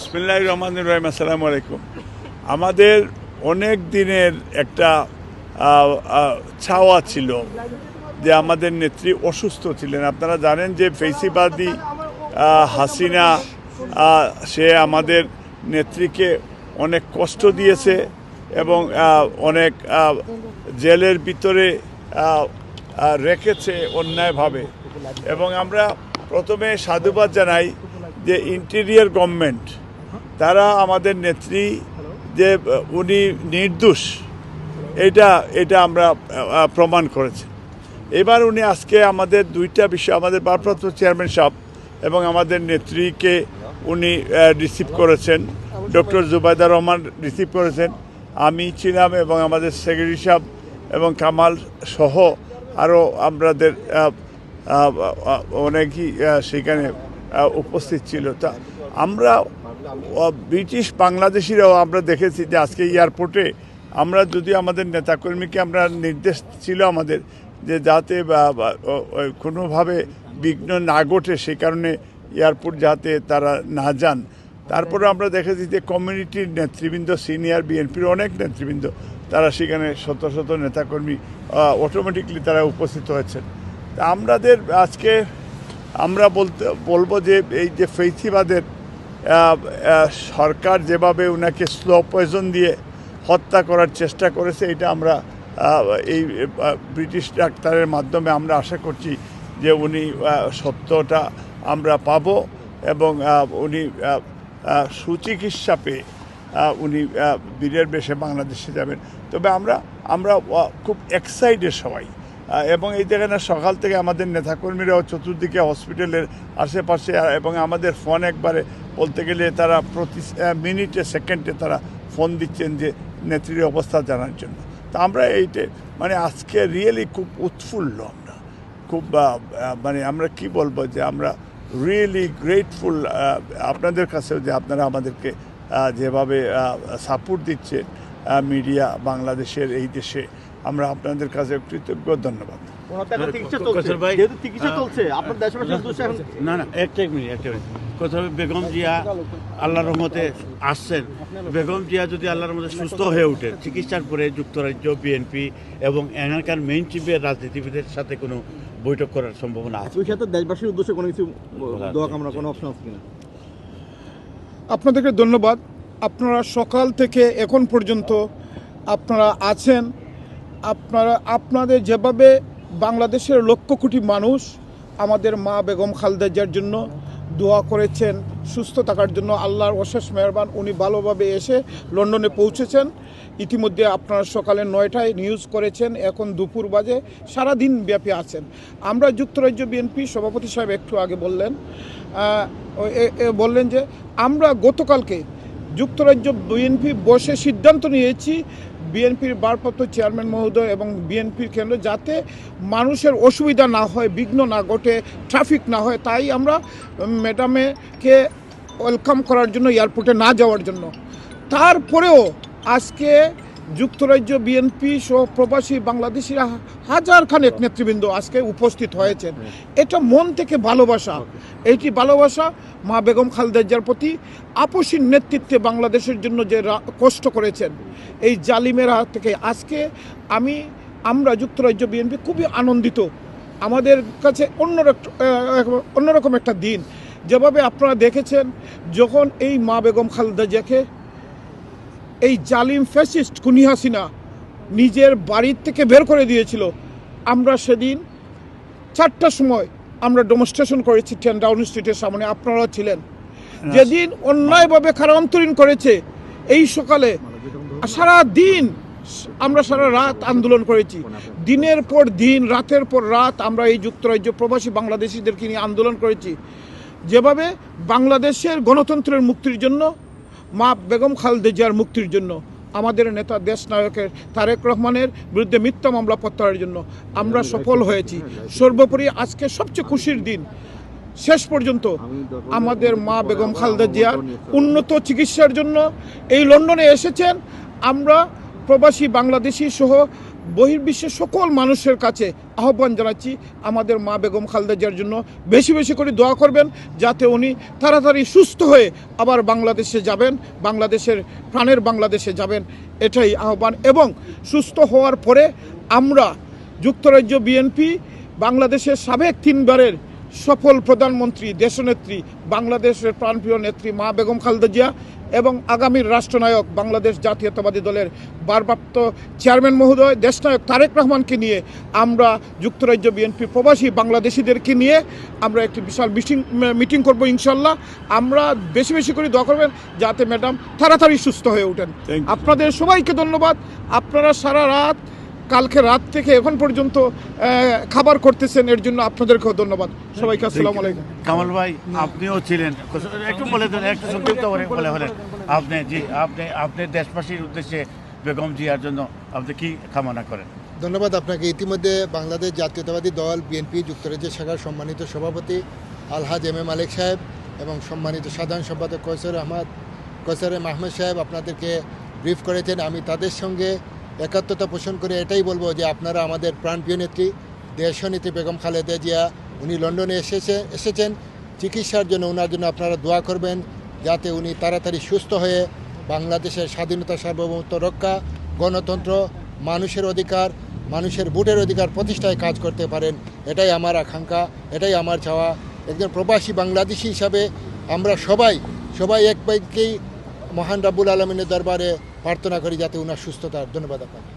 বিসমিল্লাহ রহমান রহিম, আসসালামু আলাইকুম। আমাদের অনেক দিনের একটা ছাওয়া ছিল যে আমাদের নেত্রী অসুস্থ ছিলেন। আপনারা জানেন যে ফেসিবাদী হাসিনা সে আমাদের নেত্রীকে অনেক কষ্ট দিয়েছে এবং অনেক জেলের ভিতরে রেখেছে অন্যায়ভাবে। এবং আমরা প্রথমে সাধুবাদ জানাই যে ইন্টেরিয়ার গভর্নমেন্ট তারা আমাদের নেত্রী যে উনি নির্দোষ, এটা এটা আমরা প্রমাণ করেছি। এবার উনি আজকে আমাদের দুইটা বিষয়, আমাদের ভারপ্রাপ্ত চেয়ারম্যান সাহেব এবং আমাদের নেত্রীকে উনি রিসিভ করেছেন। ডক্টর জুবাইদা রহমান রিসিভ করেছেন। আমি ছিলাম এবং আমাদের সেক্রেটারি সাহেব এবং কামাল সহ আরও আমাদের অনেকই সেখানে উপস্থিত ছিল। তা আমরা ব্রিটিশ বাংলাদেশিরাও আমরা দেখেছি যে আজকে এয়ারপোর্টে আমরা যদি আমাদের নেতাকর্মীকে আমরা নির্দেশ ছিল আমাদের যে যাতে কোনোভাবে বিঘ্ন না ঘটে সেই কারণে এয়ারপোর্ট যাতে তারা না যান। তারপরে আমরা দেখেছি যে কমিউনিটির নেতৃবৃন্দ সিনিয়র বিএনপির অনেক নেতৃবৃন্দ তারা সেখানে শত শত নেতাকর্মী অটোমেটিকলি তারা উপস্থিত হয়েছেন। তা আমাদের আজকে আমরা বলতে বলব যে এই যে আহ, সরকার যেভাবে ওনাকে স্লো পয়জন দিয়ে হত্যা করার চেষ্টা করেছে, এটা আমরা এই ব্রিটিশ ডাক্তারের মাধ্যমে আমরা আশা করছি যে উনি সত্যটা আমরা পাব এবং উনি সুচিকিৎসা পেয়ে উনি বীরের বেশে বাংলাদেশে যাবেন। তবে আমরা আমরা খুব এক্সাইটেড সবাই। এবং এই জায়গায় সকাল থেকে আমাদের নেতাকর্মীরাও চতুর্দিকে হসপিটালের আশেপাশে এবং আমাদের ফোন একবারে বলতে গেলে তারা প্রতি মিনিটে, সেকেন্ডে তারা ফোন দিচ্ছেন যে নেত্রীর অবস্থা জানার জন্য। তা আমরা এইটে মানে আজকে রিয়েলি খুব উৎফুল্ল আমরা। খুব মানে আমরা কি বলব যে আমরা রিয়েলি গ্রেটফুল আপনাদের কাছেও যে আপনারা আমাদেরকে যেভাবে সাপোর্ট দিচ্ছে মিডিয়া বাংলাদেশের এই দেশে। আমরা আপনাদের কাছে কৃতজ্ঞ ধন্যবাদ। না না একটা মিনিট একটা মিনিট। কথা বেগম জিয়া আল্লাহর রহমতে আসছেন। বেগম জিয়া যদি আল্লাহর রহমতে সুস্থ হয়ে ওঠেন চিকিৎসার পরে যুক্তরাজ্য বিএনপি এবং এখানকার মেইন চিফের রাজনীতিবিদের সাথে কোনো বৈঠক করার সম্ভাবনা আছে? ওই সাথে দেশবাসীর উদ্দেশ্যে কোনো কিছু দোয়া কামনা কোনো অপশন আছে কিনা? আপনাদেরকে ধন্যবাদ। আপনারা সকাল থেকে এখন পর্যন্ত আপনারা আছেন। আপনারা, আপনাদের যেভাবে বাংলাদেশের লক্ষ কোটি মানুষ আমাদের মা বেগম খালদাজার জন্য দোয়া করেছেন, সুস্থ থাকার জন্য আল্লাহর অশেষ মেহরবান, উনি ভালোভাবে এসে লন্ডনে পৌঁছেছেন। ইতিমধ্যে আপনারা সকালে নয়টায় নিউজ করেছেন, এখন দুপুর বাজে, সারাদিন ব্যাপী আছেন। আমরা যুক্তরাজ্য বিএনপি সভাপতি সাহেব একটু আগে বললেন বললেন যে, আমরা গতকালকে যুক্তরাজ্য বিএনপি বসে সিদ্ধান্ত নিয়েছি বিএনপির বারপত্র চেয়ারম্যান মহোদয় এবং বিএনপির কেন্দ্র যাতে মানুষের অসুবিধা না হয়, বিঘ্ন না ঘটে ট্রাফিক না হয়, তাই আমরা ম্যাডামেকে ওয়েলকাম করার জন্য এয়ারপোর্টে না যাওয়ার জন্য। তারপরেও আজকে যুক্তরাজ্য বিএনপি সহ প্রবাসী বাংলাদেশিরা হাজার খানেক নেতৃবৃন্দ আজকে উপস্থিত হয়েছেন। এটা মন থেকে ভালোবাসা। এইটি ভালোবাসা মা বেগম খালেদা জিয়ার প্রতি আপসীর নেতৃত্বে বাংলাদেশের জন্য যে কষ্ট করেছেন এই জালিমের থেকে আজকে আমি আমরা যুক্তরাজ্য বিএনপি খুবই আনন্দিত। আমাদের কাছে অন্য অন্যরকম একটা দিন। যেভাবে আপনারা দেখেছেন যখন এই মা বেগম খালেদা জিয়াকে এই জালিম ফ্যাসিস্ট কুনি হাসিনা নিজের বাড়ির থেকে বের করে দিয়েছিল। আমরা সেদিন চারটার সময় আমরা ডেমনস্ট্রেশন করেছি টেন ডাউন স্ট্রিটের সামনে আপনারা ছিলেন। যেদিন অন্যায়ভাবে কারান্তরীণ করেছে এই সকালে সারা দিন আমরা সারা রাত আন্দোলন করেছি। দিনের পর দিন রাতের পর রাত আমরা এই যুক্তরাজ্য প্রবাসী বাংলাদেশিদেরকে নিয়ে আন্দোলন করেছি। যেভাবে বাংলাদেশের গণতন্ত্রের মুক্তির জন্য মা বেগম খালেদা জিয়ার মুক্তির জন্য, আমাদের নেতা দেশ নায়কের তারেক রহমানের বিরুদ্ধে মিথ্যা মামলা প্রত্যাহারের জন্য আমরা সফল হয়েছি। সর্বোপরি আজকে সবচেয়ে খুশির দিন। শেষ পর্যন্ত আমাদের মা বেগম খালেদা জিয়ার উন্নত চিকিৎসার জন্য এই লন্ডনে এসেছেন। আমরা প্রবাসী বাংলাদেশি সহ বহির্বিশ্বের সকল মানুষের কাছে আহ্বান জানাচ্ছি আমাদের মা বেগম খালেদা জিয়ার জন্য বেশি বেশি করে দোয়া করবেন যাতে উনি তাড়াতাড়ি সুস্থ হয়ে আবার বাংলাদেশে যাবেন, বাংলাদেশের প্রাণের বাংলাদেশে যাবেন, এটাই আহ্বান। এবং সুস্থ হওয়ার পরে আমরা যুক্তরাজ্য বিএনপি, বাংলাদেশের সাবেক তিনবারের সফল প্রধানমন্ত্রী, দেশনেত্রী, বাংলাদেশের প্রাণপ্রিয় নেত্রী মা বেগম খালেদা জিয়া এবং আগামীর রাষ্ট্রনায়ক বাংলাদেশ জাতীয়তাবাদী দলের ভারপ্রাপ্ত চেয়ারম্যান মহোদয় দেশনায়ক তারেক রহমানকে নিয়ে আমরা যুক্তরাজ্য বিএনপি প্রবাসী বাংলাদেশিদেরকে নিয়ে আমরা একটি বিশাল মিটিং মিটিং করব ইনশাল্লাহ। আমরা বেশি বেশি করে দোয়া করবেন যাতে ম্যাডাম তাড়াতাড়ি সুস্থ হয়ে ওঠেন। আপনাদের সবাইকে ধন্যবাদ। আপনারা সারা রাত কালকে রাত থেকে এখন পর্যন্ত খাবার করতেছেন এর জন্য আপনাদেরকেও ধন্যবাদ। সবাইকে আসসালামু আলাইকুম। কামাল ভাই আপনিও ছিলেন। একটু বলে দেন একটু সংক্ষিপ্ত করে বলে হলেন আপনি জি আপনি আপনি দেশবাসীর উদ্দেশ্যে বেগম জিয়ার জন্য আপনি কি কামনা করেন? ধন্যবাদ আপনাকে। ইতিমধ্যে বাংলাদেশ জাতীয়তাবাদী দল বিএনপি যুক্তরাজ্যের শাখার সম্মানিত সভাপতি আলহাজ এম এ মালিক সাহেব এবং সম্মানিত সাধারণ সম্পাদক কৈসর আহমদ কৈসর এম আহমেদ সাহেব আপনাদেরকে ব্রিফ করেছেন। আমি তাদের সঙ্গে একাত্মতা পোষণ করে এটাই বলব যে আপনারা আমাদের প্রাণপ্রিয় নেত্রী দেশনেত্রী বেগম খালেদা জিয়া, উনি লন্ডনে এসেছে, এসেছেন। চিকিৎসার জন্য ওনার জন্য আপনারা দোয়া করবেন যাতে উনি তাড়াতাড়ি সুস্থ হয়ে বাংলাদেশের স্বাধীনতা সার্বভৌমত্ব রক্ষা, গণতন্ত্র, মানুষের অধিকার, মানুষের ভোটের অধিকার প্রতিষ্ঠায় কাজ করতে পারেন। এটাই আমার আকাঙ্ক্ষা, এটাই আমার চাওয়া। একজন প্রবাসী বাংলাদেশি হিসাবে আমরা সবাই সবাই এক বাইকেই মহান রাবুল আলমিনের দরবারে প্রার্থনা করি যাতে ওনার সুস্থতার ধন্যবাদ আপনাকে।